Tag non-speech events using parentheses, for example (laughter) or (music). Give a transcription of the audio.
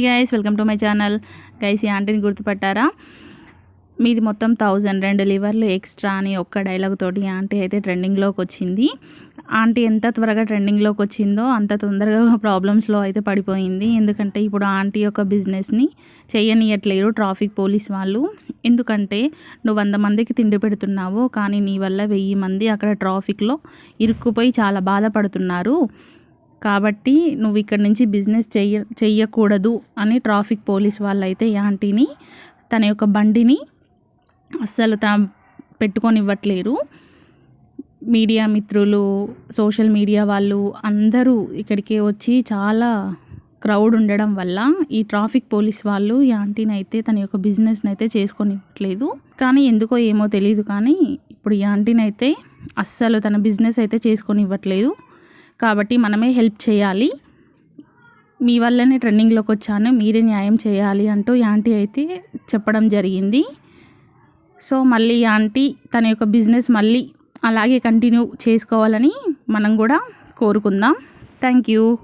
Guys welcome to my channel guys ఈ ఆంటీని గుర్తుపట్టారా? మీది మొత్తం థౌజండ్ రెండు లివర్లు ఎక్స్ట్రా అని ఒక్క డైలాగ్ తోటి ఆంటీ అయితే ట్రెండింగ్లోకి వచ్చింది. ఆంటీ ఎంత త్వరగా ట్రెండింగ్లోకి వచ్చిందో అంత తొందరగా (laughs) ప్రాబ్లమ్స్లో అయితే పడిపోయింది. ఎందుకంటే ఇప్పుడు ఆంటీ యొక్క బిజినెస్ని చేయనీయట్లేరు ట్రాఫిక్ పోలీస్ వాళ్ళు. ఎందుకంటే నువ్వు వంద మందికి తిండి పెడుతున్నావు కానీ నీ వల్ల వెయ్యి మంది అక్కడ ట్రాఫిక్లో ఇరుక్కుపోయి చాలా బాధపడుతున్నారు. కాబట్టి నువ్వు ఇక్కడ నుంచి బిజినెస్ చెయ్య చెయ్యకూడదు అని ట్రాఫిక్ పోలీస్ వాళ్ళు అయితే ఈ ఆంటీని తన యొక్క బండిని అస్సలు తన పెట్టుకొనివ్వట్లేరు. మీడియా మిత్రులు సోషల్ మీడియా వాళ్ళు అందరూ ఇక్కడికి వచ్చి చాలా క్రౌడ్ ఉండడం వల్ల ఈ ట్రాఫిక్ పోలీస్ వాళ్ళు ఈ ఆంటీని అయితే తన యొక్క బిజినెస్ని అయితే చేసుకొనివ్వట్లేదు. కానీ ఎందుకో ఏమో తెలియదు కానీ ఇప్పుడు ఈ ఆంటీని అయితే అస్సలు తన బిజినెస్ అయితే చేసుకొని ఇవ్వట్లేదు కాబట్టి మనమే హెల్ప్ చేయాలి. మీ వల్లనే ట్రెండింగ్లోకి వచ్చాను. మీరే న్యాయం చేయాలి అంటూ యాంటీ అయితే చెప్పడం జరిగింది. సో మళ్ళీ యాంటీ ఆంటీ తన యొక్క బిజినెస్ మళ్ళీ అలాగే కంటిన్యూ చేసుకోవాలని మనం కూడా కోరుకుందాం. Thank you.